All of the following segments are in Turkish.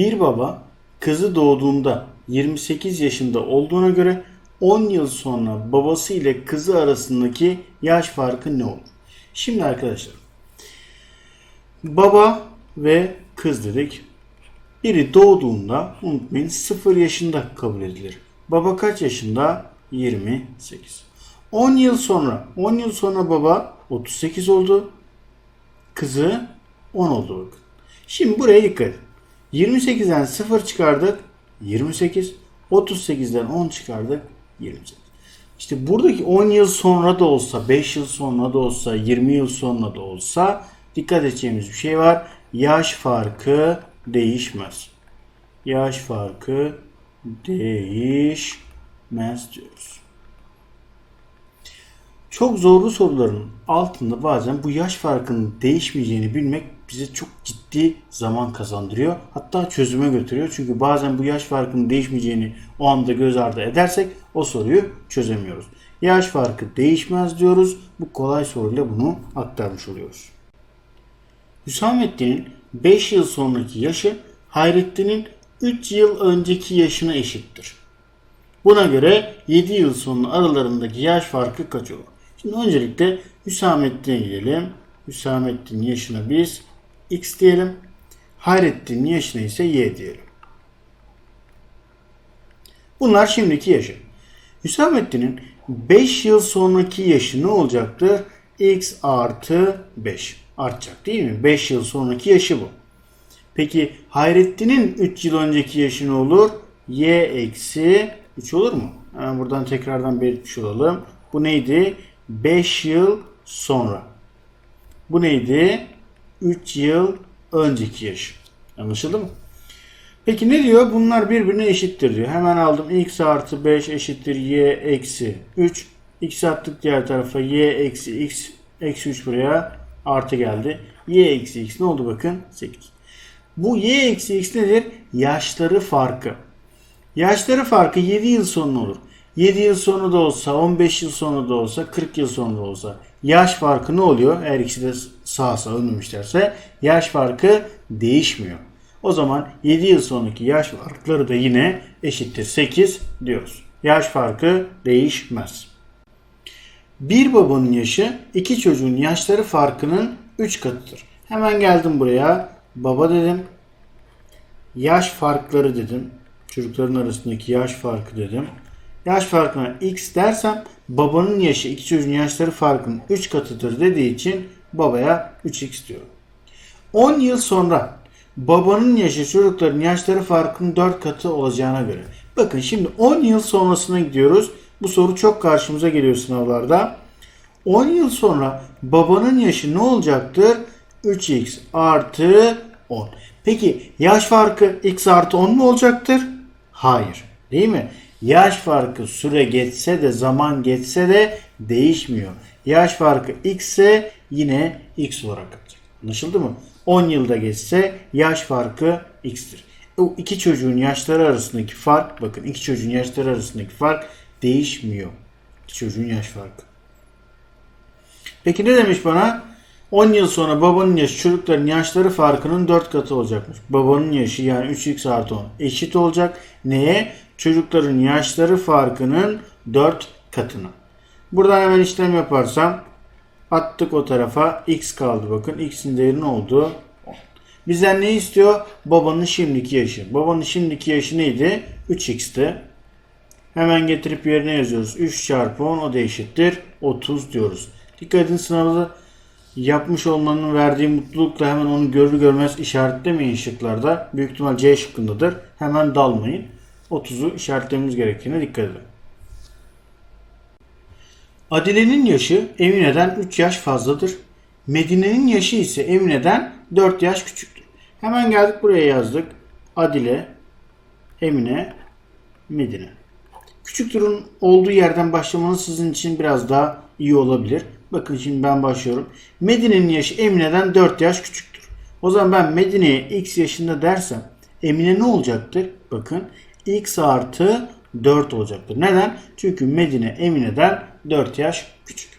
Bir baba kızı doğduğunda 28 yaşında olduğuna göre 10 yıl sonra babası ile kızı arasındaki yaş farkı ne olur? Şimdi arkadaşlar baba ve kız dedik. Biri doğduğunda unutmayın 0 yaşında kabul edilir. Baba kaç yaşında? 28. 10 yıl sonra 10 yıl sonra baba 38 oldu. Kızı 10 oldu. Şimdi buraya dikkat edin. 28'den 0 çıkardık. 28. 38'den 10 çıkardık. 28. İşte buradaki 10 yıl sonra da olsa, 5 yıl sonra da olsa, 20 yıl sonra da olsa dikkat edeceğimiz bir şey var. Yaş farkı değişmez. Yaş farkı değişmez diyoruz. Çok zorlu soruların altında bazen bu yaş farkının değişmeyeceğini bilmek bize çok ciddi zaman kazandırıyor. Hatta çözüme götürüyor. Çünkü bazen bu yaş farkının değişmeyeceğini o anda göz ardı edersek o soruyu çözemiyoruz. Yaş farkı değişmez diyoruz. Bu kolay soruyla bunu aktarmış oluyoruz. Hüsamettin'in 5 yıl sonraki yaşı Hayrettin'in 3 yıl önceki yaşına eşittir. Buna göre 7 yıl sonra aralarındaki yaş farkı kaç olur? Şimdi öncelikle Hüsamettin'e gidelim. Hüsamettin yaşına biz x diyelim. Hayrettin yaşına ise y diyelim. Bunlar şimdiki yaşı. Hüsamettin'in 5 yıl sonraki yaşı ne olacaktır? x artı 5 artacak değil mi? 5 yıl sonraki yaşı bu. Peki Hayrettin'in 3 yıl önceki yaşı ne olur? y eksi 3 olur mu? Hemen buradan tekrardan belirtmiş olalım. Bu neydi? 5 yıl sonra. Bu neydi? 3 yıl önceki yaş. Anlaşıldı mı? Peki ne diyor? Bunlar birbirine eşittir diyor. Hemen aldım. x artı 5 eşittir y eksi 3. x attık diğer tarafa. y eksi x eksi 3 buraya artı geldi. y eksi x ne oldu bakın? 8. Bu y eksi x nedir? Yaşları farkı. Yaşları farkı 7 yıl sonra olur. 7 yıl sonra da olsa, 15 yıl sonra da olsa, 40 yıl sonra da olsa yaş farkı ne oluyor? Eğer ikisi de sağ sağ ölmemişlerse yaş farkı değişmiyor. O zaman 7 yıl sonraki yaş farkları da yine eşittir 8 diyoruz. Yaş farkı değişmez. Bir babanın yaşı iki çocuğun yaşları farkının 3 katıdır. Hemen geldim buraya. Baba dedim. Yaş farkları dedim. Çocukların arasındaki yaş farkı dedim. Yaş farkına x dersem babanın yaşı iki çocuğun yaşları farkının 3 katıdır dediği için babaya 3x diyorum. 10 yıl sonra babanın yaşı çocukların yaşları farkının 4 katı olacağına göre. Bakın şimdi 10 yıl sonrasına gidiyoruz. Bu soru çok karşımıza geliyor sınavlarda. 10 yıl sonra babanın yaşı ne olacaktır? 3x artı 10. Peki yaş farkı x artı 10 mu olacaktır? Hayır. Değil mi? Yaş farkı süre geçse de zaman geçse de değişmiyor. Yaş farkı x ise yine x olarak kalacak. Anlaşıldı mı? 10 yılda geçse yaş farkı x'tir. O iki çocuğun yaşları arasındaki fark bakın iki çocuğun yaşları arasındaki fark değişmiyor. İki çocuğun yaş farkı. Peki ne demiş bana? 10 yıl sonra babanın yaşı çocukların yaşları farkının 4 katı olacakmış. Babanın yaşı yani 3x artı 10 eşit olacak. Neye? Çocukların yaşları farkının 4 katına. Buradan hemen işlem yaparsam attık o tarafa x kaldı bakın. x'in değeri ne oldu? 10. Bizden ne istiyor? Babanın şimdiki yaşı. Babanın şimdiki yaşı neydi? 3x'ti. Hemen getirip yerine yazıyoruz. 3 çarpı 10 o da eşittir. 30 diyoruz. Dikkat edin sınavda yapmış olmanın verdiği mutlulukla hemen onu görür görmez işaretlemeyin şıklarda. Büyük ihtimal C şıkkındadır. Hemen dalmayın. 30'u işaretlememiz gerektiğine dikkat edin. Adile'nin yaşı Emine'den 3 yaş fazladır. Medine'nin yaşı ise Emine'den 4 yaş küçüktür. Hemen geldik buraya yazdık. Adile, Emine, Medine. Küçüktürün olduğu yerden başlamanız sizin için biraz daha iyi olabilir. Bakın şimdi ben başlıyorum. Medine'nin yaşı Emine'den 4 yaş küçüktür. O zaman ben Medine'ye x yaşında dersem Emine ne olacaktır? Bakın x artı 4 olacaktır. Neden? Çünkü Medine Emine'den 4 yaş küçük.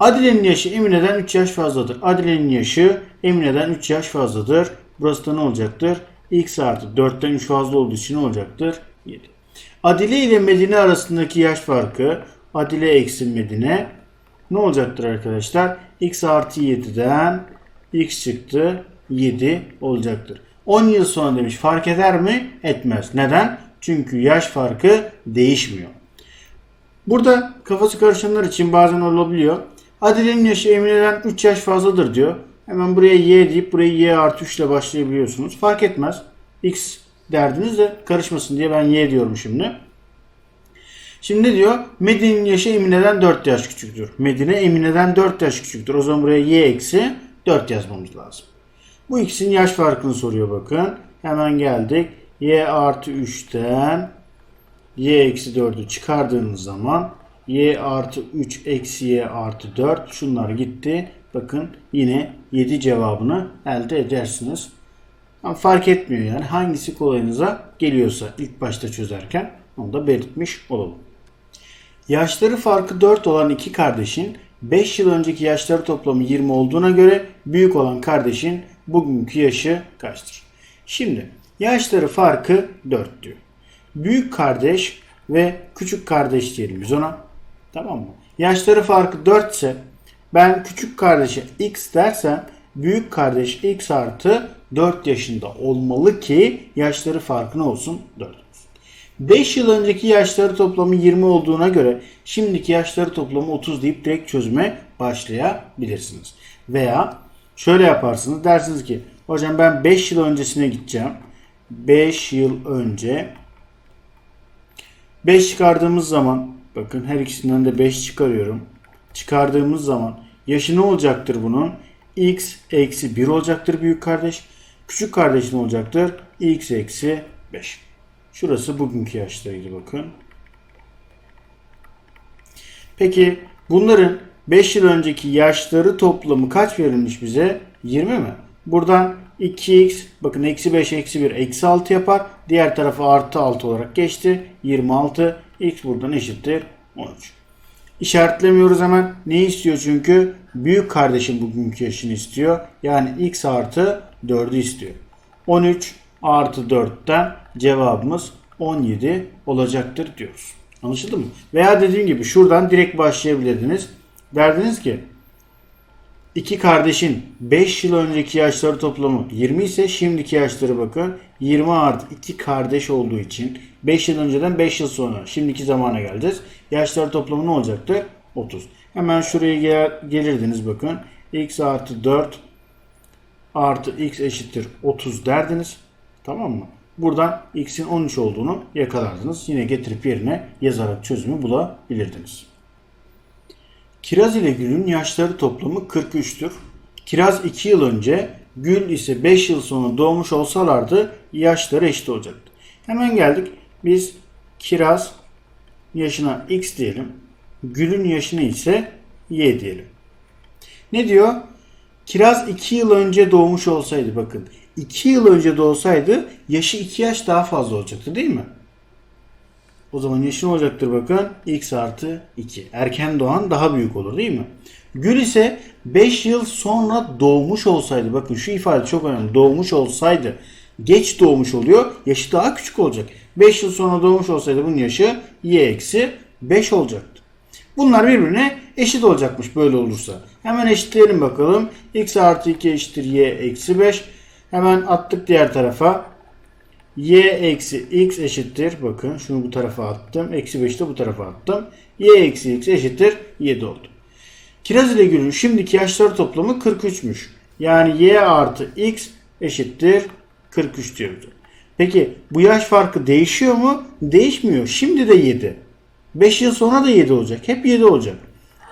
Adile'nin yaşı Emine'den 3 yaş fazladır. Adile'nin yaşı Emine'den 3 yaş fazladır. Burası da ne olacaktır? x artı 4'ten 3 fazla olduğu için ne olacaktır? 7. Adile ile Medine arasındaki yaş farkı Adile eksi Medine ne olacaktır arkadaşlar? x artı 7'den x çıktı 7 olacaktır. 10 yıl sonra demiş fark eder mi? Etmez. Neden? Çünkü yaş farkı değişmiyor. Burada kafası karışanlar için bazen olabiliyor. Adile'nin yaşı Emine'den 3 yaş fazladır diyor. Hemen buraya y deyip burayı y artı 3 ile başlayabiliyorsunuz. Fark etmez. x derdiniz de karışmasın diye ben y diyorum şimdi. Şimdi diyor? Medine'nin yaşı Emine'den 4 yaş küçüktür. Medine Emine'den 4 yaş küçüktür. O zaman buraya y eksi 4 yazmamız lazım. Bu ikisinin yaş farkını soruyor bakın. Hemen geldik. y artı 3'ten y eksi 4'ü çıkardığınız zaman y artı 3 eksi y artı 4 şunlar gitti. Bakın yine 7 cevabını elde edersiniz. Ama fark etmiyor yani hangisi kolayınıza geliyorsa ilk başta çözerken onu da belirtmiş olalım. Yaşları farkı 4 olan iki kardeşin 5 yıl önceki yaşları toplamı 20 olduğuna göre büyük olan kardeşin bugünkü yaşı kaçtır? Şimdi yaşları farkı 4 diyor. Büyük kardeş ve küçük kardeş diyelim biz ona. Tamam mı? Yaşları farkı 4 ise ben küçük kardeşe x dersem büyük kardeş x artı 4 yaşında olmalı ki yaşları farkı ne olsun? 4 olsun. 5 yıl önceki yaşları toplamı 20 olduğuna göre şimdiki yaşları toplamı 30 deyip direkt çözüme başlayabilirsiniz. Veya şöyle yaparsınız dersiniz ki hocam ben 5 yıl öncesine gideceğim. 5 yıl önce 5 çıkardığımız zaman bakın her ikisinden de 5 çıkarıyorum. Çıkardığımız zaman yaşı ne olacaktır bunun? x eksi 1 olacaktır büyük kardeş. Küçük kardeş ne olacaktır? x eksi 5. Şurası bugünkü yaşlarıydı bakın. Peki bunların 5 yıl önceki yaşları toplamı kaç verilmiş bize? 20 mi? Buradan 2x bakın eksi 5 eksi 1 eksi 6 yapar. Diğer tarafı artı 6 olarak geçti. 26 x buradan eşittir 13. İşaretlemiyoruz hemen. Ne istiyor çünkü? Büyük kardeşim bugünkü yaşını istiyor. Yani x artı 4'ü istiyor. 13 artı 4'ten cevabımız 17 olacaktır diyoruz. Anlaşıldı mı? Veya dediğim gibi şuradan direkt başlayabilirdiniz. Derdiniz ki iki kardeşin 5 yıl önceki yaşları toplamı 20 ise şimdiki yaşları bakın 20 artı 2 kardeş olduğu için 5 yıl önceden 5 yıl sonra şimdiki zamana geleceğiz. Yaşları toplamı ne olacaktır? 30. Hemen şuraya gel gelirdiniz bakın. x artı 4 artı x eşittir 30 derdiniz. Tamam mı? Buradan x'in 13 olduğunu yakalardınız. Yine getirip yerine yazarak çözümü bulabilirdiniz. Kiraz ile Gül'ün yaşları toplamı 43'tür. Kiraz 2 yıl önce, Gül ise 5 yıl sonra doğmuş olsalardı yaşları eşit olacaktı. Hemen geldik. Biz Kiraz yaşına x diyelim. Gül'ün yaşına ise y diyelim. Ne diyor? Kiraz 2 yıl önce doğmuş olsaydı bakın. 2 yıl önce doğsaydı yaşı 2 yaş daha fazla olacaktı değil mi? O zaman ne olacaktır bakın? X artı 2. Erken doğan daha büyük olur değil mi? Gül ise 5 yıl sonra doğmuş olsaydı. Bakın şu ifade çok önemli. Doğmuş olsaydı. Geç doğmuş oluyor. Yaşı daha küçük olacak. 5 yıl sonra doğmuş olsaydı bunun yaşı y eksi 5 olacaktı. Bunlar birbirine eşit olacakmış böyle olursa. Hemen eşitleyelim bakalım. x artı 2 eşittir y eksi 5. Hemen attık diğer tarafa. Y eksi x eşittir. Bakın şunu bu tarafa attım. Eksi 5'i de bu tarafa attım. y eksi x eşittir 7 oldu. Kiraz ile Gül'ün şimdiki yaşları toplamı 43'müş. Yani y artı x eşittir 43 diyoruz. Peki bu yaş farkı değişiyor mu? Değişmiyor. Şimdi de 7. 5 yıl sonra da 7 olacak. Hep 7 olacak.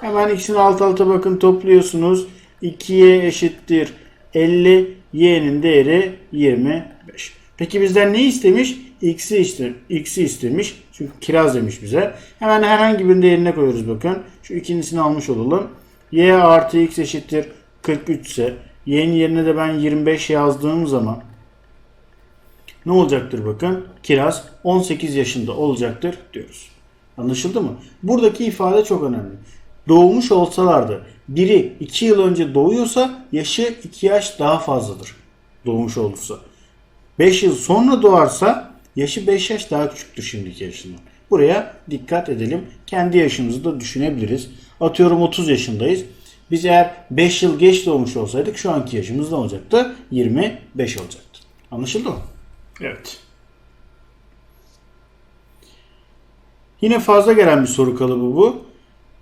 Hemen ikisini alt alta bakın topluyorsunuz. 2y eşittir 50. Y'nin değeri 25. Peki bizden ne istemiş? X'i işte, X'i istemiş. Çünkü kiraz demiş bize. Hemen herhangi birinin değerine koyuyoruz bakın. Şu ikincisini almış olalım. Y artı X eşittir 43 ise Y'nin yerine de ben 25 yazdığım zaman ne olacaktır bakın? Kiraz 18 yaşında olacaktır diyoruz. Anlaşıldı mı? Buradaki ifade çok önemli. Doğmuş olsalardı biri 2 yıl önce doğuyorsa yaşı 2 yaş daha fazladır. Doğmuş olursa. 5 yıl sonra doğarsa yaşı 5 yaş daha küçüktür şimdiki yaşından. Buraya dikkat edelim. Kendi yaşımızı da düşünebiliriz. Atıyorum 30 yaşındayız. Biz eğer 5 yıl geç doğmuş olsaydık şu anki yaşımız ne olacaktı? 25 olacaktı. Anlaşıldı mı? Evet. Yine fazla gelen bir soru kalıbı bu.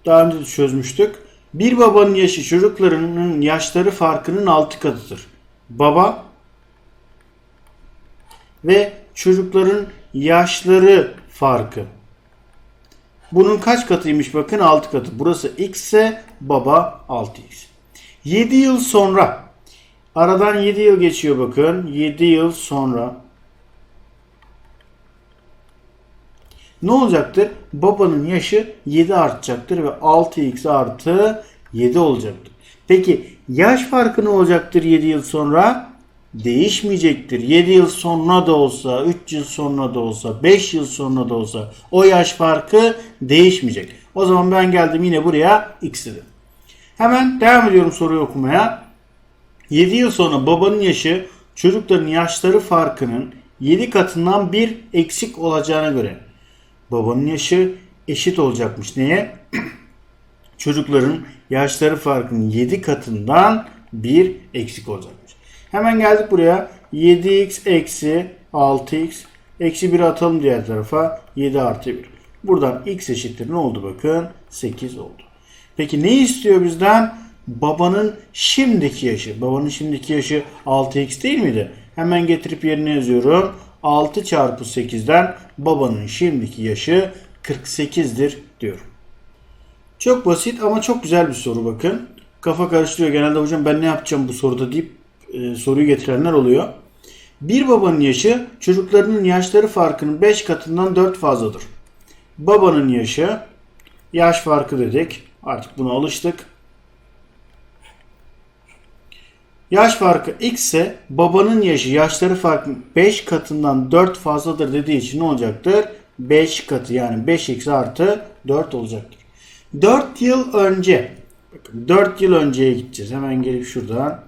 Daha önce de çözmüştük. Bir babanın yaşı çocuklarının yaşları farkının 6 katıdır. Baba ve çocukların yaşları farkı. Bunun kaç katıymış bakın 6 katı. Burası x ise baba 6x. 7 yıl sonra aradan 7 yıl geçiyor bakın. 7 yıl sonra ne olacaktır? Babanın yaşı 7 artacaktır ve 6x artı 7 olacaktır. Peki yaş farkı ne olacaktır 7 yıl sonra? Değişmeyecektir. 7 yıl sonra da olsa, 3 yıl sonra da olsa, 5 yıl sonra da olsa o yaş farkı değişmeyecek. O zaman ben geldim yine buraya x dedim. Hemen devam ediyorum soruyu okumaya. 7 yıl sonra babanın yaşı çocukların yaşları farkının 7 katından bir eksik olacağına göre babanın yaşı eşit olacakmış. Neye? Çocukların yaşları farkının 7 katından bir eksik olacakmış. Hemen geldik buraya. 7x eksi 6x eksi 1 atalım diğer tarafa. 7 artı 1. Buradan x eşittir ne oldu bakın? 8 oldu. Peki ne istiyor bizden? Babanın şimdiki yaşı. Babanın şimdiki yaşı 6x değil miydi? Hemen getirip yerine yazıyorum. 6 çarpı 8'den babanın şimdiki yaşı 48'dir diyorum. Çok basit ama çok güzel bir soru bakın. Kafa karıştırıyor. Genelde hocam ben ne yapacağım bu soruda deyip e, soruyu getirenler oluyor. Bir babanın yaşı çocuklarının yaşları farkının 5 katından 4 fazladır. Babanın yaşı yaş farkı dedik. Artık buna alıştık. Yaş farkı x ise babanın yaşı yaşları farkının 5 katından 4 fazladır dediği için ne olacaktır? 5 katı yani 5x artı 4 olacaktır. 4 yıl önce bakın 4 yıl önceye gideceğiz. Hemen gelip şuradan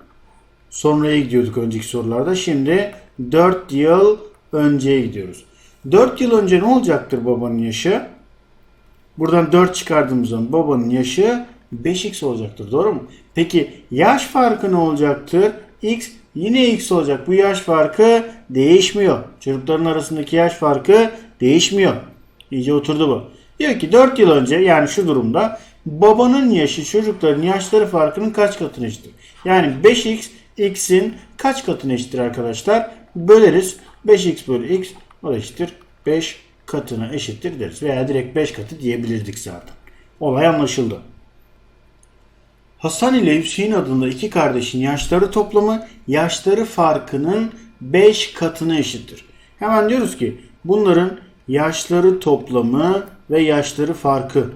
sonraya gidiyorduk önceki sorularda. Şimdi 4 yıl önceye gidiyoruz. 4 yıl önce ne olacaktır babanın yaşı? Buradan 4 çıkardığımız zaman babanın yaşı 5x olacaktır. Doğru mu? Peki yaş farkı ne olacaktır? x yine x olacak. Bu yaş farkı değişmiyor. Çocukların arasındaki yaş farkı değişmiyor. İyice oturdu bu. Diyor ki 4 yıl önce yani şu durumda babanın yaşı çocukların yaşları farkının kaç katına eşittir? Yani 5x x'in kaç katına eşittir arkadaşlar? Böleriz. 5x bölü x o eşittir 5 katına eşittir deriz. Veya direkt 5 katı diyebilirdik zaten. Olay anlaşıldı. Hasan ile Hüseyin adında iki kardeşin yaşları toplamı yaşları farkının 5 katına eşittir. Hemen diyoruz ki bunların yaşları toplamı ve yaşları farkı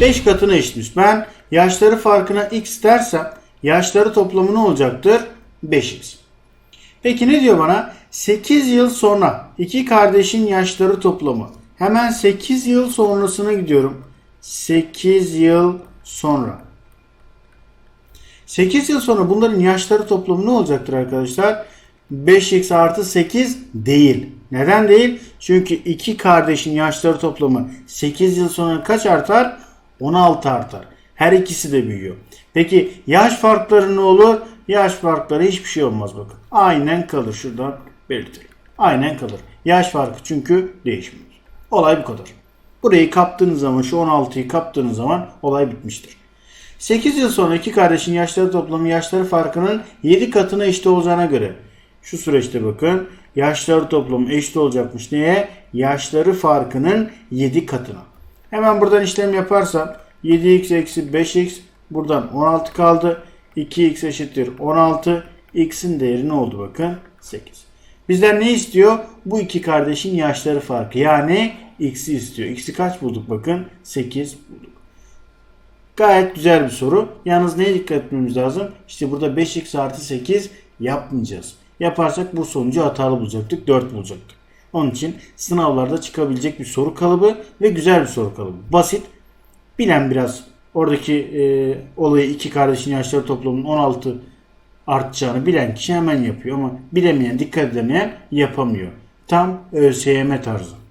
5 katına eşitmiş. Ben yaşları farkına x dersem yaşları toplamı ne olacaktır? 5x. Peki ne diyor bana? 8 yıl sonra iki kardeşin yaşları toplamı. Hemen 8 yıl sonrasına gidiyorum. 8 yıl sonra. 8 yıl sonra bunların yaşları toplamı ne olacaktır arkadaşlar? 5x artı 8 değil. Neden değil? Çünkü iki kardeşin yaşları toplamı 8 yıl sonra kaç artar? 16 artar. Her ikisi de büyüyor. Peki yaş farkları ne olur? Yaş farkları hiçbir şey olmaz bakın. Aynen kalır. Şuradan belirtelim. Aynen kalır. Yaş farkı çünkü değişmiyor. Olay bu kadar. Burayı kaptığınız zaman şu 16'yı kaptığınız zaman olay bitmiştir. 8 yıl sonra iki kardeşin yaşları toplamı yaşları farkının 7 katına eşit olacağına göre şu süreçte bakın yaşları toplamı eşit olacakmış. Neye? Yaşları farkının 7 katına. Hemen buradan işlem yaparsam 7x eksi 5x buradan 16 kaldı. 2x eşittir 16. x'in değeri ne oldu bakın? 8. Bizden ne istiyor? Bu iki kardeşin yaşları farkı. Yani x'i istiyor. X'i kaç bulduk bakın? 8 bulduk. Gayet güzel bir soru. Yalnız neye dikkat etmemiz lazım? İşte burada 5x artı 8 yapmayacağız. Yaparsak bu sonucu hatalı bulacaktık. 4 bulacaktık. Onun için sınavlarda çıkabilecek bir soru kalıbı ve güzel bir soru kalıbı. Basit. Bilen biraz oradaki e, olayı iki kardeşin yaşları toplamının 16 artacağını bilen kişi hemen yapıyor ama bilemeyen, dikkat edemeyen yapamıyor. Tam ÖSYM tarzı.